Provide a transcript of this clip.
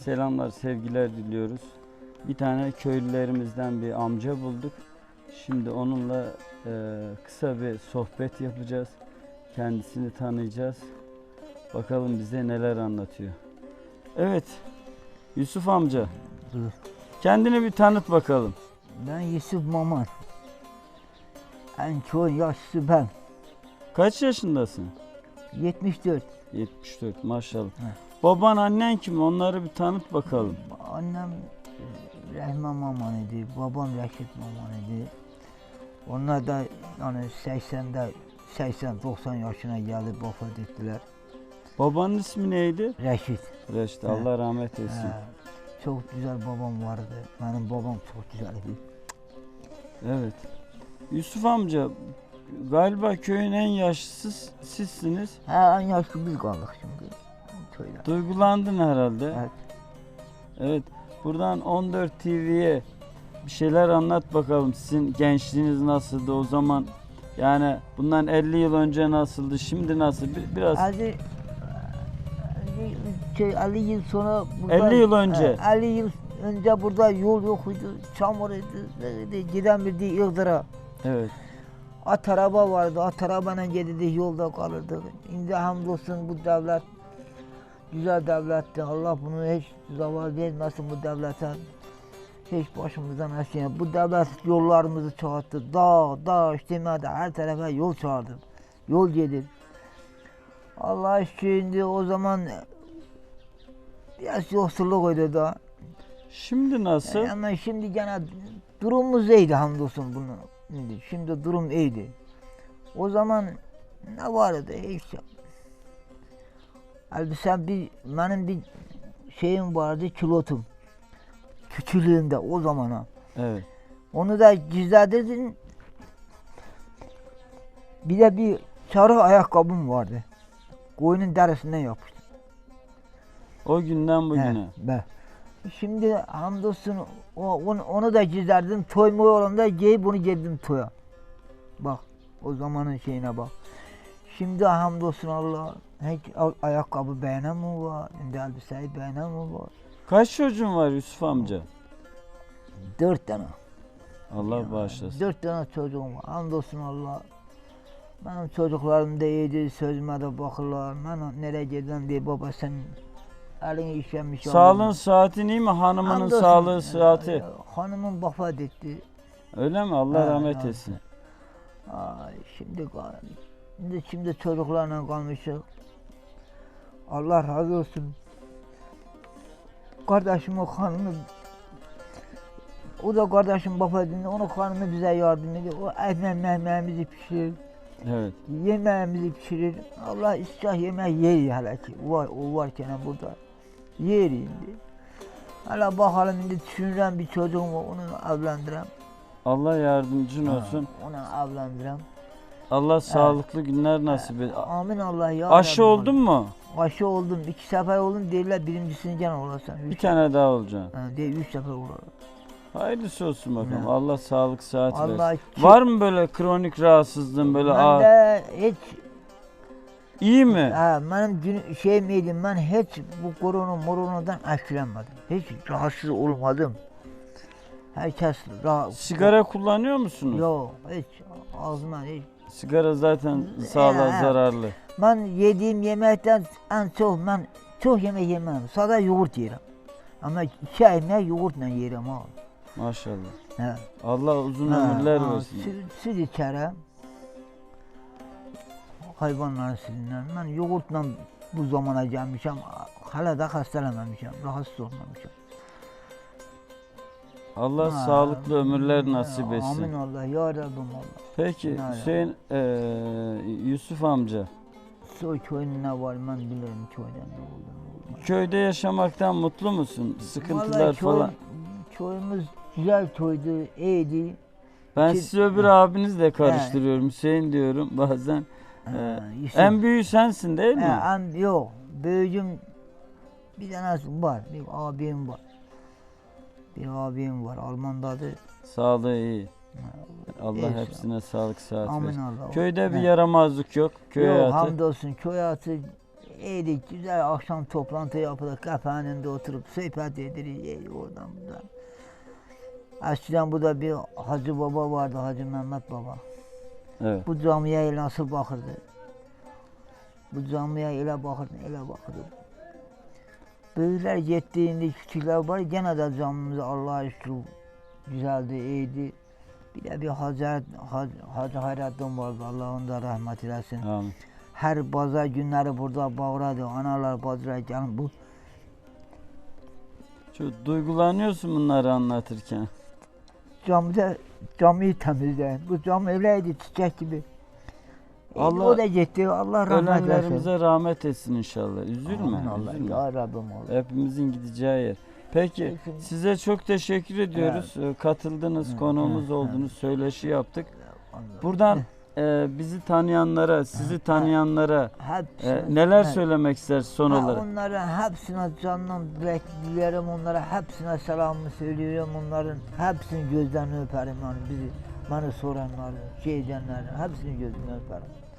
selamlar, sevgiler diliyoruz. Bir tane köylülerimizden bir amca bulduk. Şimdi onunla e, kısa bir sohbet yapacağız. Kendisini tanıyacağız. Bakalım bize neler anlatıyor. Evet, Yusuf amca. Buyur. Kendini bir tanıt bakalım. Ben Yusuf Maman. En çok yaşlısı ben. Kaç yaşındasın? 74. 74 maşallah. He. Baban annen kim? Onları bir tanıt bakalım. Annem Rahman Maman idi. Babam Reşit Maman idi. Onlar da yani 80'de 80-90 yaşına geldi vefat ettiler. Babanın ismi neydi? Reşit. Reşit. He. Allah rahmet eylesin. He, çok güzel babam vardı. Benim babam çok güzeldi. Evet. Yusuf amca galiba köyün en yaşlısı sizsiniz. Ha en yaşlı biz kaldık şimdi. Köyde. Duygulandın herhalde. Evet. Evet. Buradan 14 TV'ye bir şeyler anlat bakalım. Sizin gençliğiniz nasıldı o zaman? Yani bundan 50 yıl önce nasıldı? Şimdi nasıl? Bir- Biraz 50 şey 50 yıl sonra burada 50 yıl önce. He, 50 yıl önce burada yol yokuydu. Çamur idi. bir Iğdır'a. evet. At araba vardı. At arabayla giderdik yolda kalırdık. Şimdi hamdolsun bu devlet güzel devletti. Allah bunu hiç zaval vermesin bu devlete. Hiç başımızdan aşağı. Bu devlet yollarımızı çoğalttı. Dağ, dağ, demedi. Her tarafa yol çağırdı. Yol gelir. Allah şimdi o zaman biraz yoksulluk da. Şimdi nasıl? Ama şimdi gene durumumuz iyiydi hamdolsun bunu. Şimdi, durum iyiydi. O zaman ne vardı hiç. Elbise bir, benim bir şeyim vardı kilotum. Küçülüğümde o zamana. Evet. Onu da gizledirdim. Bir de bir sarı ayakkabım vardı. Koyunun derisinden yapmıştım. O günden bugüne. Be. Şimdi hamdolsun onu, onu da gizlerdim. Toy mu yolunda giyip bunu giydim toya. Bak o zamanın şeyine bak. Şimdi hamdolsun Allah hiç ayakkabı beğenen mi var? Şimdi elbiseyi beğenen mi var? Kaç çocuğun var Yusuf amca? Dört tane. Allah bağışlasın. Dört tane çocuğum var. Hamdolsun Allah. Benim çocuklarım da iyiydi. Sözüme de bakırlar. Ben nereye gidelim diye baba sen elini işemiş. Sağlığın saatin iyi mi? Hanımının Hamdolsun. sağlığı sıhhati. Ee, Hanımım vefat etti. Öyle mi? Allah Ha, rahmet etsin. Ay, şimdi şimdi, şimdi çocuklarla kalmışız. Allah razı olsun. Kardeşimin hanımı o da kardeşim edince onun hanımı bize yardım ediyor. O ekmek mehmeğimizi pişirir, Evet. yemeğimizi pişirir. Allah istah yemek yer hele ki. O, var, o varken burada. Yer indi. Hala bakalım şimdi düşünürüm bir çocuğum var onu evlendirem. Allah yardımcın olsun. Onu evlendirem. Allah sağlıklı günler nasip et. Amin Allah ya. Aşı Rabbim. oldun mu? Aşı oldum. iki sefer oldum derler birincisini gene olasın. Bir Üç, tane daha olacaksın. ha, değil, üç sefer olur. Hayırlısı olsun bakalım. Ne? Allah sağlık sıhhat versin. Allah Var mı böyle kronik rahatsızlığın böyle ben ağır? de hiç İyi mi? ha, benim gün, şey miydim ben hiç bu korona moronadan etkilenmedim. Hiç rahatsız olmadım. Herkes rahat. Sigara kullanıyor musunuz? Yok hiç ağzıma hiç. Sigara zaten sağlığa He. zararlı. Ben yediğim yemekten en çok ben çok yemek yemem. Sadece yoğurt yerim. Ama yemek yoğurtla yerim ha. Maşallah. He. Allah uzun Ha, ömürler ha, versin. Süt, süt içerim. Hayvanların sütünden. Ben yoğurtla bu zamana gelmişim. Hala da hastalanmamışım. Rahatsız olmamışım. Allah Ha, sağlıklı ömürler nasip etsin. Amin Allah. Ya Rabbim Allah. Peki Ne ala? Hüseyin eee, Yusuf amca Soy köyünün ne var ben bilirim köyden ne olduğunu. köyde yaşamaktan mutlu musun? Sıkıntılar Vallahi köy- falan. Köyümüz güzel köydü, iyiydi. Ben Ki- sizi öbür abinizle karıştırıyorum. Hüseyin diyorum bazen. Ha, Yusuf. En büyüğü sensin değil mi? He, em, yok. Büyücüm bir tanesi var. Bir abim var. Bir abim var. Alman'dadır. Sağlığı iyi. Allah İyi, hepsine sağlık sıhhat Amin versin. Allah. Köyde bir He. yaramazlık yok. Köy yok hayatı. hamdolsun köy hayatı Eğdik güzel akşam toplantı yapılır. Kafenin oturup sohbet ederiz. Ey, oradan buradan. Eskiden burada bir Hacı Baba vardı. Hacı Mehmet Baba. Evet. Bu camiye nasıl bakırdı? Bu camiye elə bakırdı, elə bakırdı. Böyüklər getdi, indi kiçiklər var. Yenə də camımız Allah üstü düzəldi, eydi. Bir də bir Hacı, Hacı, Hacı Hayrətdin vardı, Allah onu da rəhmət eləsin. Amin. Hər bazar günləri burada bağıradı, analar, bacılar gəlin. Bu Çox duyğulanıyorsun bunları anlatırkən. Camda camı təmizləyin. Bu cam elə idi çiçək kimi. Allah, o da gitti. Allah rahmet eylesin. Ölenlerimize rahmet etsin inşallah. Üzülme. Amin Allah. üzülme. Ya Rabbim Allah. Hepimizin gideceği yer. Peki Peki. size çok teşekkür ediyoruz. Ee, Katıldınız, konuğumuz oldunuz, söyleşi yaptık. Allah. Buradan e, bizi tanıyanlara, sizi tanıyanlara Hepsine, e, neler söylemek ister son Ha, olarak? Onlara hepsine candan dilek dilerim. Onlara hepsine selamımı söylüyorum. Onların hepsini gözden öperim. Yani bizi, beni soranları, şey edenlerin hepsini gözünden öperim.